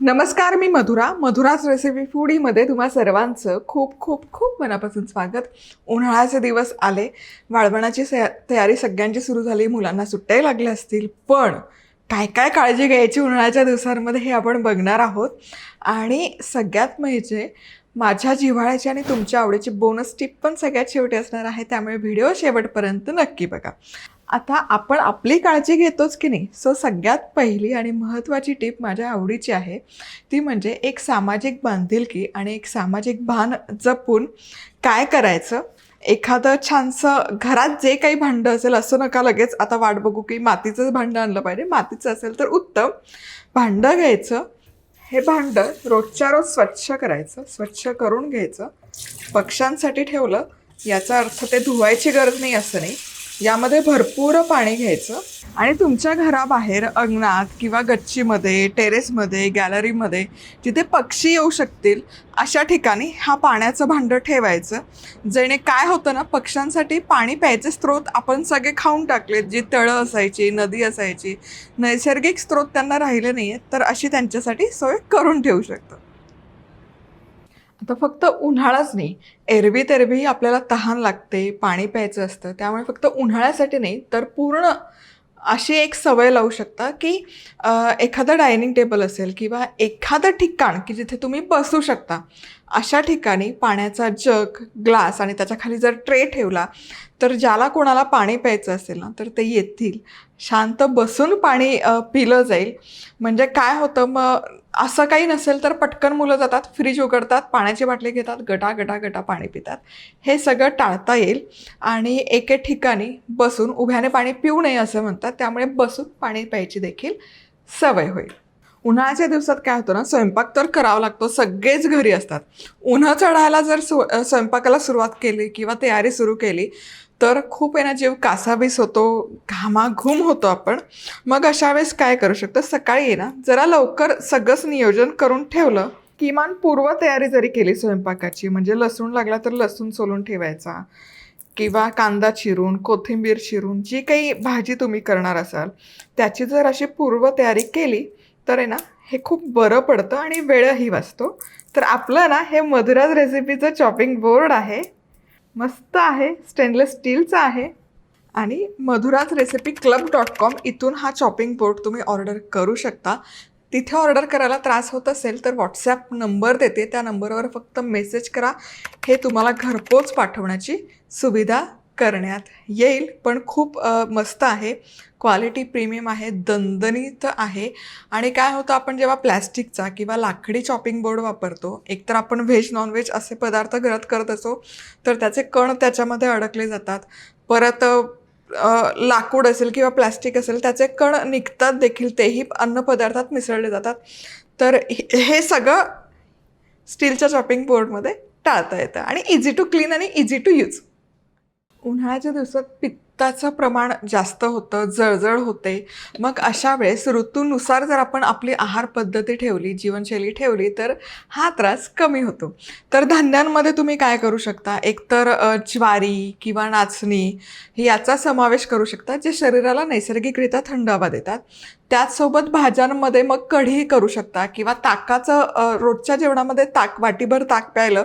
नमस्कार मी मधुरा. मधुराज रेसिपी फूडीमध्ये तुम्हा सर्वांचं खूप खूप खूप मनापासून स्वागत. उन्हाळ्याचे दिवस आले. वाळवणाची सया तयारी सगळ्यांची सुरू झाली. मुलांना सुट्ट्याही लागल्या असतील. पण काय काय काळजी घ्यायची उन्हाळ्याच्या दिवसांमध्ये हे आपण बघणार आहोत. आणि सगळ्यात म्हणजे माझ्या जिव्हाळ्याची आणि तुमच्या आवडीची बोनस टिप पण सगळ्यात शेवटी असणार आहे. त्यामुळे व्हिडिओ शेवटपर्यंत नक्की बघा. आता आपण आपली काळजी घेतोच की नाही? सो सगळ्यात पहिली आणि महत्त्वाची टीप माझ्या आवडीची आहे ती म्हणजे एक सामाजिक बांधिलकी आणि एक सामाजिक भान जपून काय करायचं? एखादं छानसं घरात जे काही भांडं असेल असं नका लगेच आता वाट बघू की मातीचंच भांडं आणलं पाहिजे. मातीचं असेल तर उत्तम. भांडं घ्यायचं. हे भांडं रोजच्या रोज स्वच्छ करायचं स्वच्छ करून घ्यायचं. पक्ष्यांसाठी ठेवलं याचा अर्थ ते धुवायची गरज नाही असं नाही. यामध्ये भरपूर पाणी घ्यायचं. आणि तुमच्या घराबाहेर अंगणात किंवा गच्चीमध्ये टेरेसमध्ये गॅलरीमध्ये जिथे पक्षी येऊ शकतील अशा ठिकाणी हा पाण्याचं भांडं ठेवायचं. जेणे काय होतं ना पक्ष्यांसाठी पाणी प्यायचे स्रोत आपण सगळे खाऊन टाकलेत. जी तळं असायची नदी असायची नैसर्गिक स्रोत त्यांना राहिले नाही आहेत तर अशी त्यांच्यासाठी सोय करून ठेवू शकतो. तर फक्त उन्हाळाच नाही. एरवी तेरवी आपल्याला तहान लागते पाणी प्यायचं असतं त्यामुळे फक्त उन्हाळ्यासाठी नाही तर पूर्ण अशी एक सवय लावू शकता की एखादं डायनिंग टेबल असेल किंवा एखादं ठिकाण की जिथे तुम्ही बसू शकता. अशा ठिकाणी पाण्याचा जग ग्लास आणि त्याच्याखाली जर ट्रे ठेवला तर ज्याला कोणाला पाणी प्यायचं असेल ना तर ते येतील. शांत बसून पाणी पिलं जाईल. म्हणजे काय होतं मग असं काही नसेल तर पटकन मुलं जातात फ्रीज उघडतात पाण्याची बाटली घेतात गटा गटा गटा पाणी पितात. हे सगळं टाळता येईल आणि एके ठिकाणी बसून उभ्याने पाणी पिऊ नये असं म्हणतात. त्यामुळे बसून पाणी प्यायची देखील सवय होईल. उन्हाळ्याच्या दिवसात काय होतं ना स्वयंपाक तर करावा लागतो सगळेच घरी असतात. उन्हा चढायला जर सु स्वयंपाकाला सुरुवात केली किंवा तयारी सुरू केली तर खूप आहे ना जीव कासाबीस होतो घामाघूम होतो आपण. मग अशा वेळेस काय करू शकतो? सकाळी ना जरा लवकर सगळंच नियोजन करून ठेवलं. किमान पूर्वतयारी जरी केली स्वयंपाकाची म्हणजे लसूण लागला तर लसूण सोलून ठेवायचा किंवा कांदा चिरून कोथिंबीर चिरून जी काही भाजी तुम्ही करणार असाल त्याची जर अशी पूर्वतयारी केली तर आहे ना हे खूप बरं पडतं आणि वेळही वाचतो. तर आपलं ना हे मधुराज रेसिपीचं चॉपिंग बोर्ड आहे. मस्त आहे स्टेनलेस स्टीलचं आहे. आणि Madhuraj recipe club dot com इथून हा चॉपिंग बोर्ड तुम्ही ऑर्डर करू शकता. तिथे ऑर्डर करायला त्रास होत असेल तर व्हॉट्सॲप नंबर देते. त्या नंबरवर फक्त मेसेज करा. हे तुम्हाला घरपोच पाठवण्याची सुविधा करण्यात येईल. पण खूप मस्त आहे. क्वालिटी प्रीमियम आहे दणदणीत आहे. आणि काय होतं आपण जेव्हा प्लॅस्टिकचा किंवा लाकडी चॉपिंग बोर्ड वापरतो एकतर आपण व्हेज नॉनव्हेज असे पदार्थ घरात करत असो तर त्याचे कण त्याच्यामध्ये अडकले जातात. परत लाकूड असेल किंवा प्लॅस्टिक असेल त्याचे कण निघतात देखील. तेही अन्नपदार्थात मिसळले जातात. तर हे हे सगळं स्टीलच्या चॉपिंग बोर्डमध्ये टाळता येतं. आणि इझी टू क्लीन आणि इझी टू यूज उन्हाळ्याच्या दिवसात रक्ताचं प्रमाण जास्त होतं जळजळ होते. मग अशा वेळेस ऋतूनुसार जर आपण आपली आहार पद्धती ठेवली जीवनशैली ठेवली तर हा त्रास कमी होतो. तर धान्यांमध्ये तुम्ही काय करू शकता? एकतर ज्वारी किंवा नाचणी याचा समावेश करू शकता जे शरीराला नैसर्गिकरित्या थंड हवा देतात. त्याचसोबत भाज्यांमध्ये मग कढी करू शकता किंवा ताकाचं रोजच्या जेवणामध्ये ताक वाटीभर ताक प्यायलं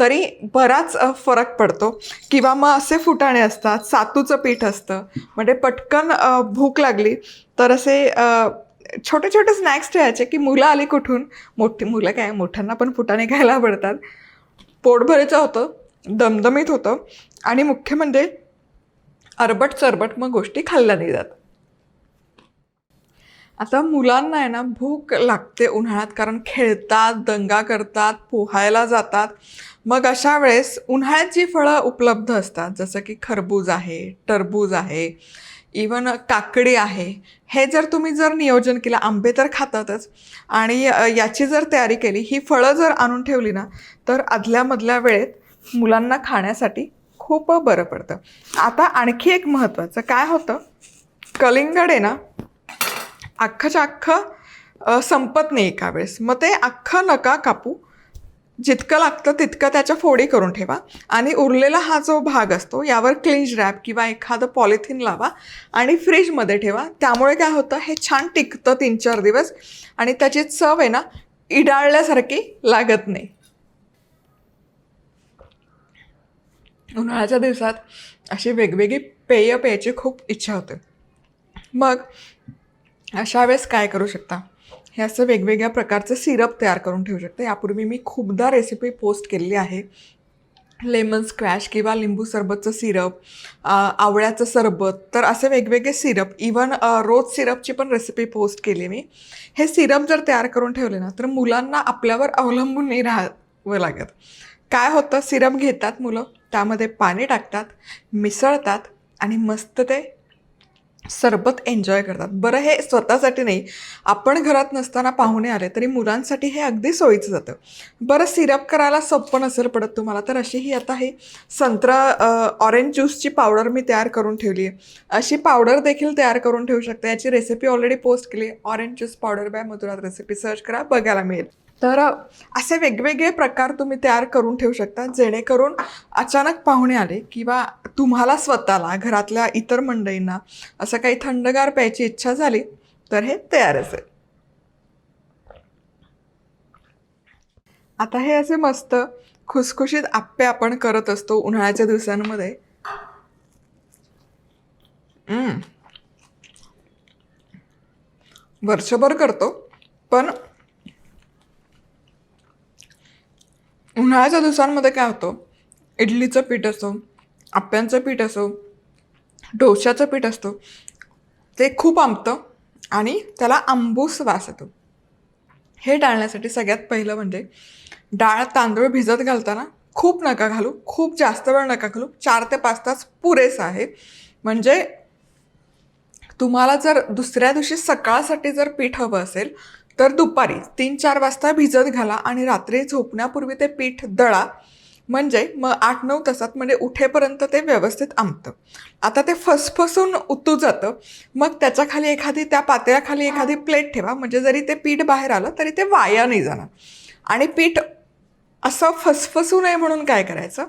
तरी बराच फरक पडतो. किंवा मग असे फुटाणे असतात सातूचं पीठ असतं. म्हणजे पटकन भूक लागली तर असे छोटे छोटे स्नॅक्स ठेवायचे की मुलं आली कुठून? मोठी मुलं काय मोठ्यांना पण फुटाने खायला आवडतात. पोटभरेचं होतं दमदमीत होतं आणि मुख्य म्हणजे अरबट चरबट मग गोष्टी खाल्ल्या नाही जात. आता मुलांना आहे ना भूक लागते उन्हाळ्यात कारण खेळतात दंगा करतात पोहायला जातात. मग अशा वेळेस उन्हाळ्यात जी फळं उपलब्ध असतात जसं की खरबूज आहे टरबूज आहे इवन काकडी आहे हे जर तुम्ही जर नियोजन केलं आंबे तर खातातच आणि याची जर तयारी केली ही फळं जर आणून ठेवली ना तर आदल्यामधल्या वेळेत मुलांना खाण्यासाठी खूप बरं पडतं. आता आणखी एक महत्त्वाचं काय होतं? कलिंगड आहे ना अख्खंच्या अख्खं संपत नाही एका वेळेस. मग ते अख्खं नका कापू जितकं लागतं तितकं त्याच्या फोडी करून ठेवा. आणि उरलेला हा जो भाग असतो यावर क्लिंज रॅप किंवा एखादं पॉलिथिन लावा आणि फ्रीजमध्ये ठेवा. त्यामुळे काय होतं हे छान टिकतं तीन चार दिवस आणि त्याची चव आहे ना इडाळल्यासारखी लागत नाही. उन्हाळ्याच्या दिवसात अशी वेगवेगळी पेय प्यायची खूप इच्छा होते. मग अशा वेळेस काय करू शकता? हे असं वेगवेगळ्या प्रकारचं सिरप तयार करून ठेवू शकते. यापूर्वी मी खूपदा रेसिपी पोस्ट केलेली आहे. लेमन स्क्वॅश किंवा लिंबू सरबतचं सिरप आवळ्याचं सरबत तर असे वेगवेगळे सिरप इवन रोज सिरपची पण रेसिपी पोस्ट केली मी. हे सिरप जर तयार करून ठेवले ना तर मुलांना आपल्यावर अवलंबून नाही राहावं लागत. काय होतं सिरप घेतात मुलं त्यामध्ये पाणी टाकतात मिसळतात आणि मस्त ते सरबत एन्जॉय करतात. बरं हे स्वतःसाठी नाही. आपण घरात नसताना पाहुणे आले तरी मुलांसाठी हे अगदी सोयीचं जातं. बरं सिरप करायला सोपं नसेल पडत तुम्हाला तर अशी ही आता हे संत्रा ऑरेंज ज्यूसची पावडर मी तयार करून ठेवली आहे अशी पावडर देखील तयार करून ठेवू शकते. याची रेसिपी ऑलरेडी पोस्ट केली आहे. ऑरेंज ज्यूस पावडर बाय मधुरात रेसिपी सर्च करा बघायला मिळेल. तर असे वेगवेगळे प्रकार तुम्ही तयार करून ठेवू शकता जेणेकरून अचानक पाहुणे आले किंवा तुम्हाला स्वतःला घरातल्या इतर मंडळींना असं काही थंडगार प्यायची इच्छा झाली तर हे तयार असेल आता हे असे मस्त खुसखुशीत आप्पे आपण करत असतो उन्हाळ्याच्या दिवसांमध्ये हम्म. वर्षभर करतो पण उन्हाळ्याच्या दिवसांमध्ये काय होतं इडलीचं पीठ असो आप्यांचं पीठ असो डोश्याचं पीठ असतो ते खूप आंबतं आणि त्याला आंबूस वास येतो. हे टाळण्यासाठी सगळ्यात पहिलं म्हणजे डाळ तांदूळ भिजत घालताना खूप नका घालू खूप जास्त वेळ नका घालू चार ते पाच तास पुरेसं आहे. म्हणजे तुम्हाला जर दुसऱ्या दिवशी सकाळसाठी जर पीठ हवं असेल तर दुपारी तीन चार वाजता भिजत घाला आणि रात्री झोपण्यापूर्वी ते पीठ दळा. म्हणजे मग आठ नऊ तासात म्हणजे उठेपर्यंत ते व्यवस्थित आंबतं. आता ते फसफसून उतू जातं. मग त्याच्याखाली एखादी त्या पातळ्याखाली एखादी प्लेट ठेवा. म्हणजे जरी ते पीठ बाहेर आलं तरी ते वाया नाही जाणार. आणि पीठ असं फसफसू नये म्हणून काय करायचं?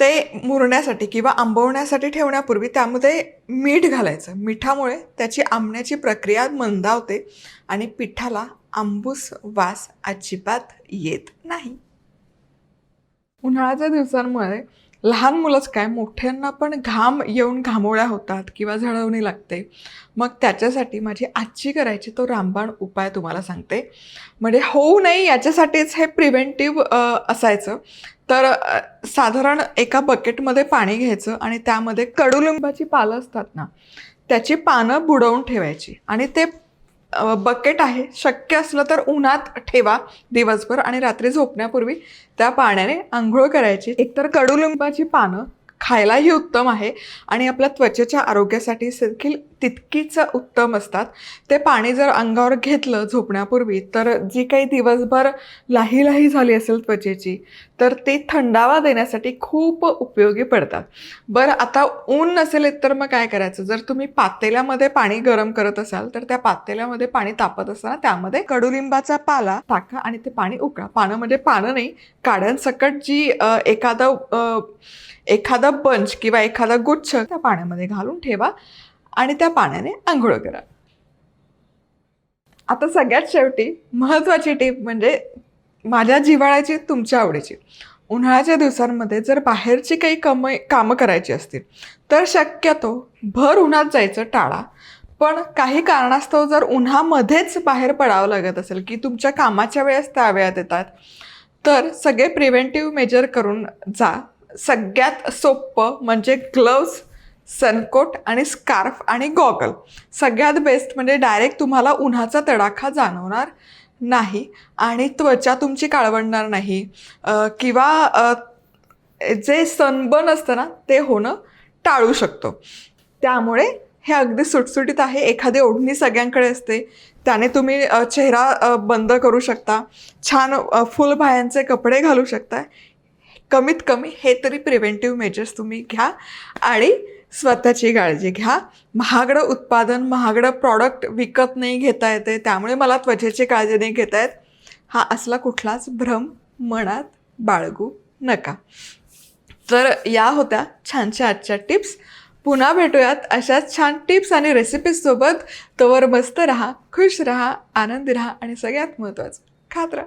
ते मुरण्यासाठी किंवा आंबवण्यासाठी ठेवण्यापूर्वी त्यामध्ये मीठ घालायचं. मिठामुळे त्याची आंबण्याची प्रक्रिया मंदावते आणि पिठाला आंबूस वास अजिबात येत नाही. उन्हाळ्याच्या दिवसांमुळे लहान मुलंच काय मोठ्यांना पण घाम येऊन घामोळ्या होतात किंवा झळवणी लागते. मग त्याच्यासाठी माझी आजची करायची तो रामबाण उपाय तुम्हाला सांगते. म्हणजे होऊ नये याच्यासाठीच हे प्रिव्हेंटिव्ह असायचं. तर साधारण एका बकेटमध्ये पाणी घ्यायचं आणि त्यामध्ये कडुलिंबाची पालं असतात ना त्याची पानं बुडवून ठेवायची आणि ते बकेट आहे. शक्य असलं तर उन्हात ठेवा दिवसभर आणि रात्री झोपण्यापूर्वी त्या पाण्याने आंघोळ करायची. एकतर कडुलिंबाची पानं खायलाही उत्तम आहे आणि आपल्या त्वचेच्या आरोग्यासाठी देखील तितकीच उत्तम असतात. ते पाणी जर अंगावर घेतलं झोपण्यापूर्वी तर जी काही दिवसभर लाही लाही झाली असेल त्वचेची तर ते थंडावा देण्यासाठी खूप उपयोगी पडतात. बरं आता ऊन नसेल तर मग काय करायचं? जर तुम्ही पातेल्यामध्ये पाणी गरम करत असाल तर त्या पातेल्यामध्ये पाणी तापत असताना त्यामध्ये कडुलिंबाचा पाला टाका आणि ते पाणी उकळा. पानं म्हणजे पानं नाही काड्यांसकट जी एखादं एखादा बंच किंवा एखादा गुच्छ त्या पाण्यामध्ये घालून ठेवा. आणि त्या पाण्याने आंघोळ करा. आता सगळ्यात शेवटी महत्त्वाची टीप म्हणजे माझ्या जिव्हाळ्याची तुमच्या आवडीची. उन्हाळ्याच्या दिवसांमध्ये जर बाहेरची काही कम कामं करायची असतील तर शक्यतो भर उन्हात जायचं टाळा. पण काही कारणास्तव जर उन्हामध्येच बाहेर पडावं लागत असेल की तुमच्या कामाच्या वेळेस त्या वेळात येतात तर सगळे प्रिव्हेंटिव्ह मेजर करून जा. सगळ्यात सोपं म्हणजे ग्लव्स सनकोट आणि स्कार्फ आणि गॉगल. सगळ्यात बेस्ट म्हणजे डायरेक्ट तुम्हाला उन्हाचा तडाखा जाणवणार नाही आणि त्वचा तुमची काळवडणार नाही. किंवा जे सनबर्न असतं ना ते होणं टाळू शकतो. त्यामुळे हे अगदी सुटसुटीत आहे. एखादी ओढणी सगळ्यांकडे असते. त्याने तुम्ही चेहरा बंद करू शकता. छान फुल भायांचे कपडे घालू शकता. कमीत कमी हे तरी प्रिव्हेंटिव्ह मेजर्स तुम्ही घ्या. आणि स्वतःची काळजी घ्या. महागडं उत्पादन महागडं प्रॉडक्ट विकत नाही घेता येते त्यामुळे मला त्वचेची काळजी नाही घेता येत. हा असला कुठलाच भ्रम मनात बाळगू नका. तर या होत्या छानशा आजच्या टिप्स. पुन्हा भेटूयात अशाच छान टिप्स आणि रेसिपीजसोबत तोवर मस्त राहा खुश राहा आनंदी राहा आणि सगळ्यात महत्त्वाचं खात राहा.